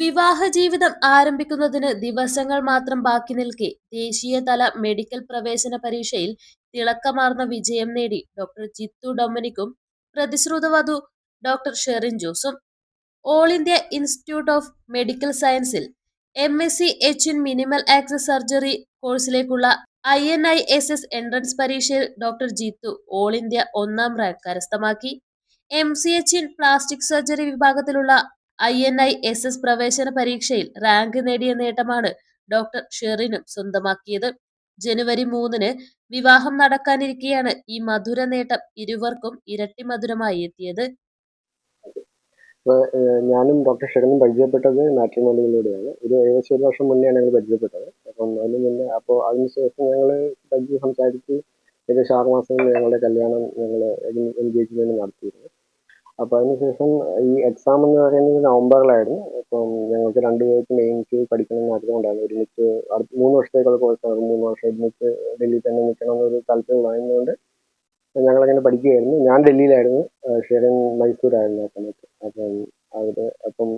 വിവാഹ ജീവിതം ആരംഭിക്കുന്നതിന് ദിവസങ്ങൾ മാത്രം ബാക്കി നിൽക്കെ ദേശീയതല മെഡിക്കൽ പ്രവേശന പരീക്ഷയിൽ തിളക്കമാർന്ന വിജയം നേടി ഡോക്ടർ ജിത്തു ഡൊമിനിക്കും പ്രതിശ്രുത വധു doctor Sherin ജോസും. All India institute of medical സയൻസിൽ M S C H in minimal access surgery കോഴ്സിലേക്കുള്ള I N I S S entrance പരീക്ഷയിൽ ഡോക്ടർ ജിത്തു ഓൾ ഇന്ത്യ ഒന്നാം റാങ്ക് കരസ്ഥമാക്കി. M C H in plastic surgery വിഭാഗത്തിലുള്ള I N I S S പ്രവേശന പരീക്ഷയിൽ rank നേടിയ നേട്ടമാണ് doctor ഷെറിനും സ്വന്തമാക്കിയത്. ജനുവരി മൂന്നിന് വിവാഹം നടക്കാനിരിക്കെയാണ് ഈ മധുര നേട്ടം ഇരുവർക്കും ഇരട്ടി മധുരമായി എത്തിയത്. ഞാനും ഡോക്ടർ ഷെറിനും പരിചയപ്പെട്ടത് മാട്രിമോണിയിലൂടെയാണ്. ഒരു ഏകദേശം ഒരു വർഷം മുന്നേ ഞങ്ങൾ പരിചയപ്പെട്ടത്. അപ്പം അതിന് മുന്നേ അപ്പോൾ അതിനുശേഷം ഞങ്ങൾ പരിചയം സംസാരിച്ച് ഏകദേശം ആറ് മാസം ഞങ്ങളുടെ കല്യാണം ഞങ്ങൾ എൻഗേജ്മെന്റ് നടത്തിയിരുന്നു. അപ്പോൾ അതിനുശേഷം ഈ എക്സാം എന്ന് പറയുന്നത് നവംബറിലായിരുന്നു. അപ്പം ഞങ്ങൾക്ക് രണ്ടുപേർക്ക് മെയിൻസ് പഠിക്കണം എന്ന് ആഗ്രഹമുണ്ടായിരുന്നു. ഒരുമിച്ച് അടുത്ത മൂന്ന് വർഷത്തേക്കുള്ള കോഴ്സാണ് മൂന്ന് വർഷം ഒരുമിച്ച് ഡൽഹിയിൽ തന്നെ നിൽക്കണം എന്നൊരു താല്പര്യം ഉണ്ടായിരുന്നതുകൊണ്ട് ഞങ്ങളങ്ങനെ പഠിക്കുകയായിരുന്നു. ഞാൻ ഡൽഹിയിലായിരുന്നു. ഷെറിൻ മൈസൂരായിരുന്നു ആ സമയത്ത്. അപ്പം അവിടെ അപ്പം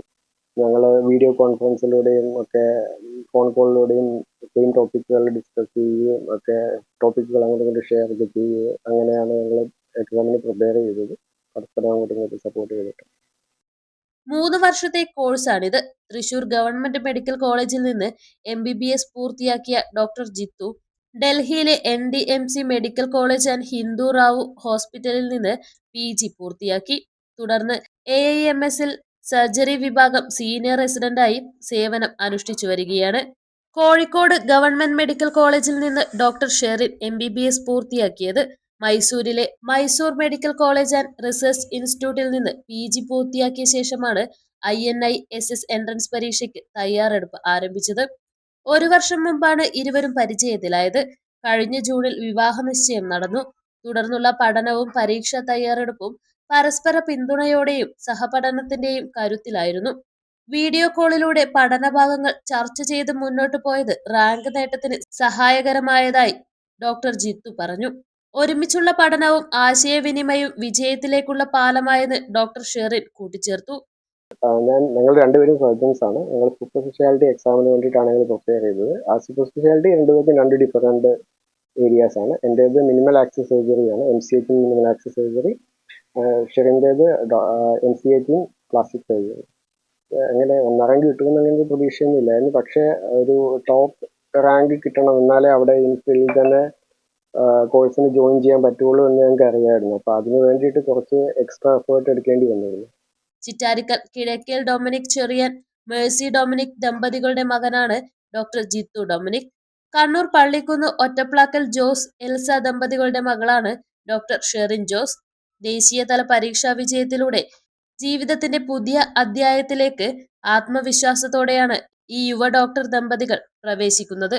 ഞങ്ങൾ വീഡിയോ കോൺഫറൻസിലൂടെയും ഒക്കെ ഫോൺ കോളിലൂടെയും സെയിം ടോപ്പിക്കുകൾ ഡിസ്കസ് ചെയ്യുകയും ഒക്കെ ടോപ്പിക്കുകൾ അങ്ങോട്ടും ഷെയർ ചെയ്യുകയും അങ്ങനെയാണ് ഞങ്ങൾ എക്സാമിന് പ്രിപ്പയർ ചെയ്തത്. പരസ്പരം സപ്പോർട്ട് ചെയ്തിട്ട്. മൂന്ന് വർഷത്തെ കോഴ്സാണിത് തൃശൂർ ഗവൺമെന്റ് മെഡിക്കൽ കോളേജിൽ നിന്ന് എം ബി ബി എസ് പൂർത്തിയാക്കിയ ഡോക്ടർ ജിത്തു. ഡൽഹിയിലെ N D M C medical college and Hindu Rao ഹോസ്പിറ്റലിൽ നിന്ന് പി ജി പൂർത്തിയാക്കി. തുടർന്ന് എ ഐ എം എസിൽ സർജറി വിഭാഗം സീനിയർ റെസിഡന്റായി സേവനം അനുഷ്ഠിച്ചു വരികയാണ്. കോഴിക്കോട് ഗവൺമെന്റ് മെഡിക്കൽ കോളേജിൽ നിന്ന് doctor Sherin M B B S പൂർത്തിയാക്കിയത്. മൈസൂരിലെ Mysore medical college and research ഇൻസ്റ്റിറ്റ്യൂട്ടിൽ നിന്ന് പി ജി പൂർത്തിയാക്കിയ ശേഷമാണ് I N I S S entrance പരീക്ഷയ്ക്ക് തയ്യാറെടുപ്പ് ആരംഭിച്ചത്. ഒരു വർഷം മുമ്പാണ് ഇരുവരും പരിചയത്തിലായത്. കഴിഞ്ഞ ജൂണിൽ വിവാഹ നിശ്ചയം നടന്നു. തുടർന്നുള്ള പഠനവും പരീക്ഷാ തയ്യാറെടുപ്പും പരസ്പര പിന്തുണയോടെയും സഹപഠനത്തിന്റെയും കരുത്തിലായിരുന്നു. വീഡിയോ കോളിലൂടെ പഠനഭാഗങ്ങൾ ചർച്ച ചെയ്ത് മുന്നോട്ട് പോയത് റാങ്ക് നേട്ടത്തിന് സഹായകരമായതായി ഡോക്ടർ ജിത്തു പറഞ്ഞു. ഒരുമിച്ചുള്ള പഠനവും ആശയവിനിമയവും വിജയത്തിലേക്കുള്ള പാലമായെന്ന് ഡോക്ടർ ഷെറിൻ കൂട്ടിച്ചേർത്തു. ഞാൻ ഞങ്ങൾ രണ്ടുപേരും സർജൻസ് ആണ് ഞങ്ങൾ സൂപ്പർ സ്പെഷ്യാലിറ്റി എക്സാമിന് വേണ്ടിയിട്ടാണ് ഞങ്ങൾ പ്രിപ്പയർ ചെയ്തത്. ആ സൂപ്പർ സ്പെഷ്യാലിറ്റി രണ്ടുപേർക്കും രണ്ട് ഡിഫറന്റ് ഏരിയാസ് ആണ്. എന്റേത് മിനിമൽ ആക്സസ് സർജറി ആണ്. M C H minimal access surgery. ഷെറിന്റേത് M C H plastic surgery. അങ്ങനെ ഒന്നാം റാങ്ക് കിട്ടുമെന്നങ്ങനെ പ്രതീക്ഷയൊന്നും ഇല്ലായിരുന്നു പക്ഷേ ഒരു ടോപ്പ് റാങ്ക് കിട്ടണം എന്നാലേ അവിടെ ഈ ഫീൽഡിൽ തന്നെ കോഴ്സിന് ജോയിൻ ചെയ്യാൻ പറ്റുള്ളൂ എന്ന് ഞങ്ങൾക്ക് അറിയാമായിരുന്നു അപ്പോൾ അതിന് വേണ്ടിയിട്ട് കുറച്ച് എക്സ്ട്രാ എഫേർട്ട് എടുക്കേണ്ടി വന്നിരുന്നു. Chittarikkal Kizhakkel Dominic Cherian Mercy Dominic ദമ്പതികളുടെ മകനാണ് doctor Jithu Dominic. Kannur Pallikkunnu Ottaplackal Jose Elsa ദമ്പതികളുടെ മകളാണ് ഡോക്ടർ ഷെറിൻ ജോസ്. ദേശീയതല പരീക്ഷാ വിജയത്തിലൂടെ ജീവിതത്തിന്റെ പുതിയ അധ്യായത്തിലേക്ക് ആത്മവിശ്വാസത്തോടെയാണ് ഈ യുവ ഡോക്ടർ ദമ്പതികൾ പ്രവേശിക്കുന്നത്.